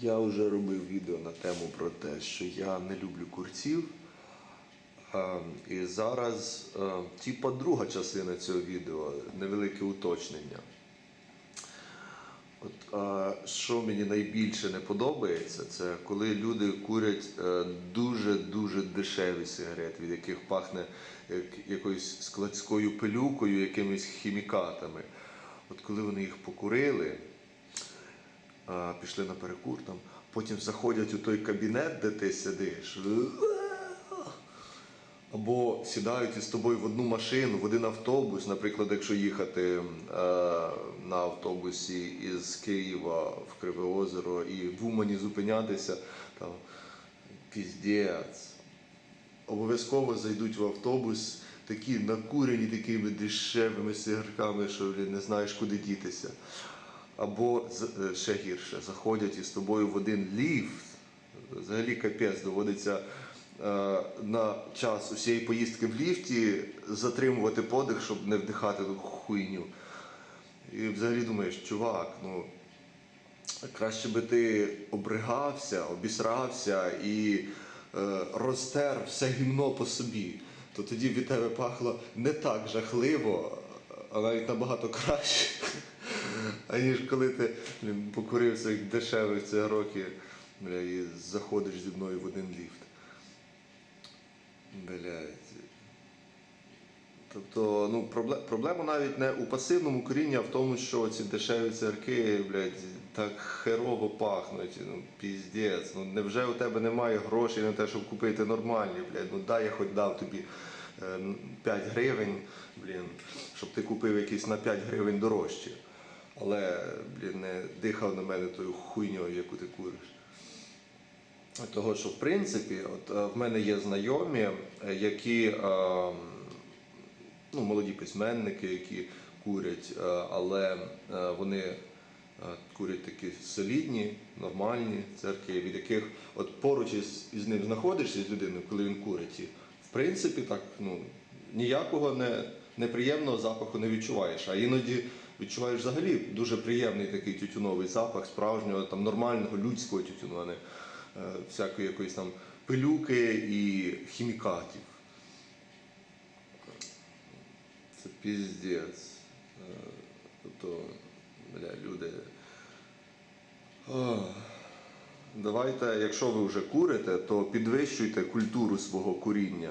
Я вже робив відео на тему про те, що я не люблю курців. Е, І зараз, е, типа друга частина цього відео, невелике уточнення. От, е, що мені найбільше не подобається, це коли люди курять дуже-дуже дешеві сигарети, від яких пахне якоюсь складською пилюкою, якимись хімікатами. От коли вони їх покурили, пішли на перекур там, потім заходять у той кабінет, де ти сидиш. Або сідають із тобою в одну машину, в один автобус, наприклад, якщо їхати е, на автобусі із Києва в Криве Озеро і в Умані зупинятися, там піздець. Обов'язково зайдуть в автобус, такі накурені такими дешевими сигарками, що не знаєш, куди дітися. Або е, ще гірше, заходять із тобою в один ліфт. Взагалі капець доводиться е, на час усієї поїздки в ліфті затримувати подих, щоб не вдихати ту хуйню. І взагалі думаєш, чувак, ну краще би ти обригався, обісрався і е, розтер все гімно по собі. То тоді від тебе пахло не так жахливо, а навіть набагато краще. Аніж коли ти блін, покурив цих дешевих цигарок і, бля, і заходиш зі мною в один ліфт. Блядь. Тобто, ну, проблема, навіть не у пасивному курінні, а в тому, що ці дешеві церкви, блядь, так херово пахнуть, ну, піздець. Ну, невже у тебе немає грошей на те, щоб купити нормальні, блядь, ну дай я хоч дав тобі е, 5 гривень, блін, щоб ти купив якісь на 5 гривень дорожче. Але, блін, не дихав на мене тою хуйньою, яку ти куриш. Того, що в принципі, от е, в мене є знайомі, е, які е, ну, молоді письменники, які курять, е, але е, вони е, курять такі солідні, нормальні церкви, від яких от поруч із, із ним знаходишся з людиною, коли він курить, і в принципі так ну, ніякого не, неприємного запаху не відчуваєш. А іноді відчуваєш взагалі дуже приємний такий тютюновий запах справжнього, там нормального людського тютюну, а не е, всякої якоїсь там пилюки і хімікатів. Це піздець. Е, Тобто, бля, люди. Ох. Давайте, якщо ви вже курите, то підвищуйте культуру свого куріння.